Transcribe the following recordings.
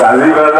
Saliva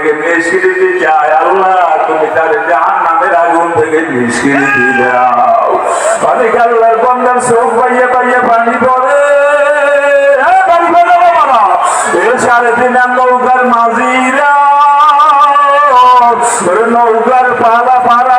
থেকে মিশিয়ে দিতে আল্লাহ, তুমি তার জাহান নামের আগুন থেকে মিশিয়ে দাও। অনেক পাইয়ে পাইয়ে পানি পড়ে। নৌকার মাঝিরা নৌকার পালা পাড়া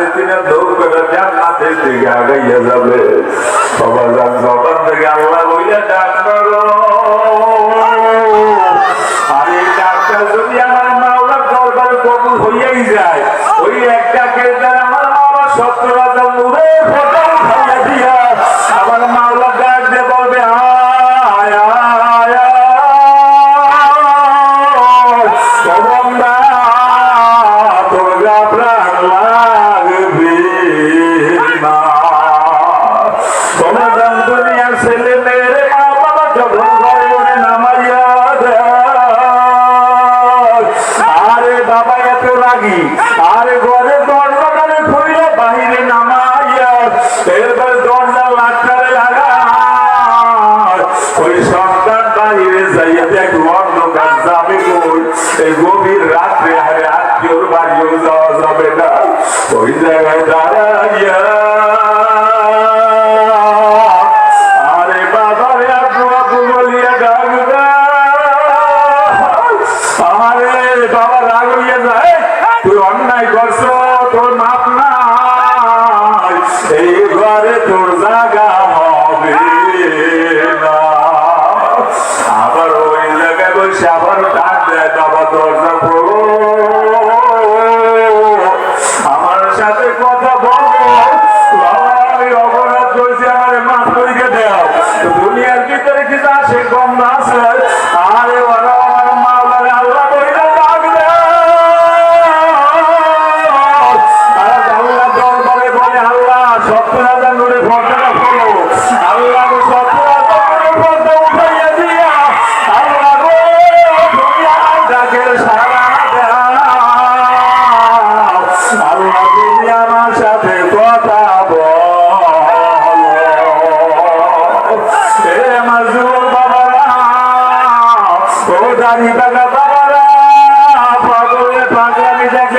সাড়ে দৌড় করে জান্নাতের দিকে আগাইয়া যাবে। বাবা যান থেকে আল্লাহ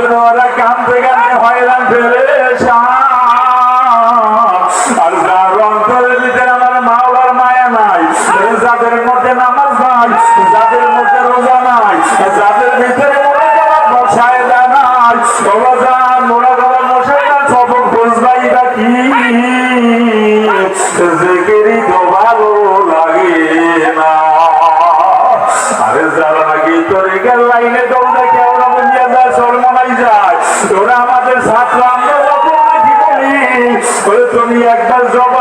আপনারা কান্দে কান্দে হয়রান ফেলে ভিতরে গেল লাইনে দৌড়া কে ওরা বলিয়া যায় সরমানাই যায় ওরা আমাদের ছাত্র আমরা যত তুমি একবার জবাব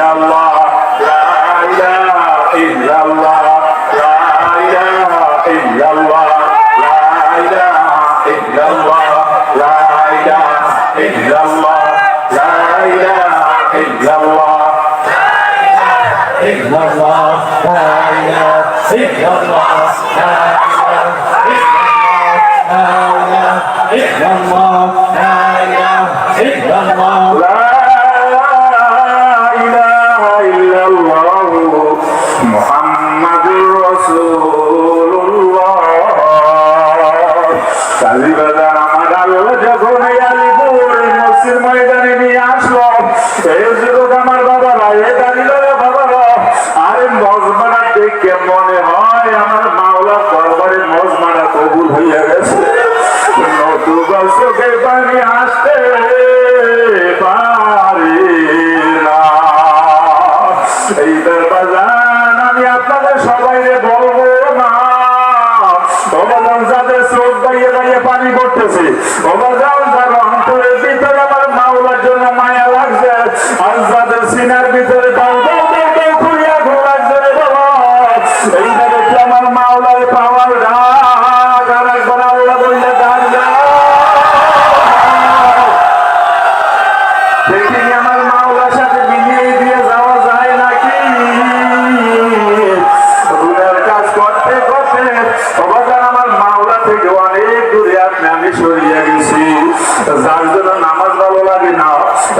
illallah la ilaha illallah la ilaha illallah la ilaha illallah la ilaha illallah la ilaha illallah إلا الله لا إله إلا الله لا إله إلا الله لا إله إلا الله لا إله إلا الله কবুল হইয়া গেছে।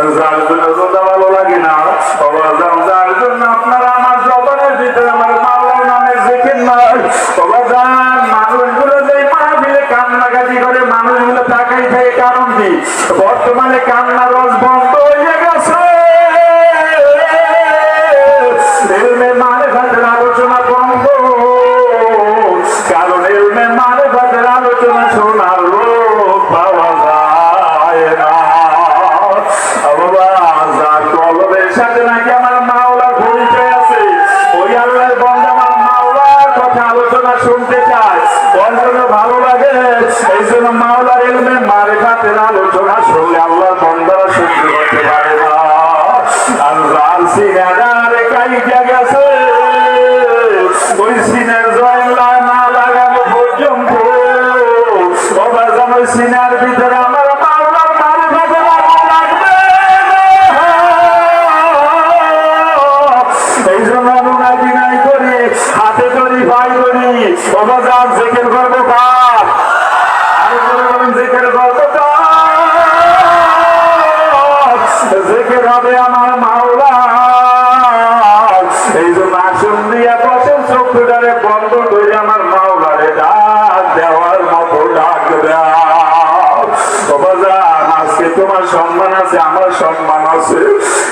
যার জন্য রোজা ভালো আমার জবানের ভিতরে আমার মাওলার নামে দেখেন না মানুষগুলো যে কান্নাকাটি করে, মানুষগুলো তাকাই থাকে কারণ বর্তমানে কান্না রস বন্ধ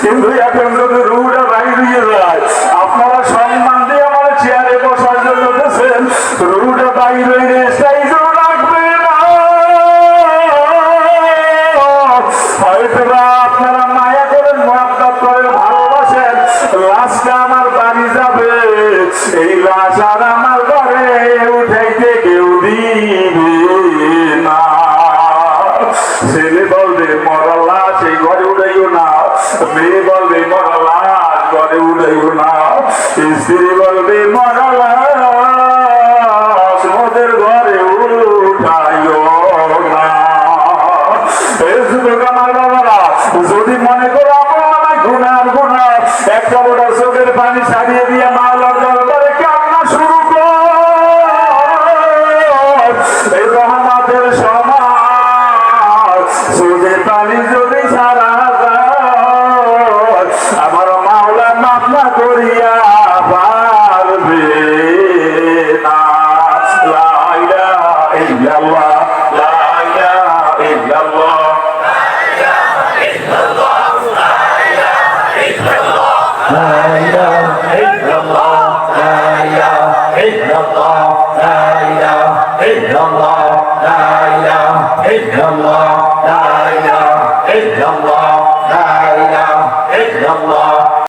কিন্তু এখন যদি রুটা বাইরে যায়, আপনারা সম্মান দিয়ে আমার চেয়ারে বসার জন্য বসেন। রুটা বাইরে আপনারা মায়া আমার বাড়ি যাবে। এই লাশ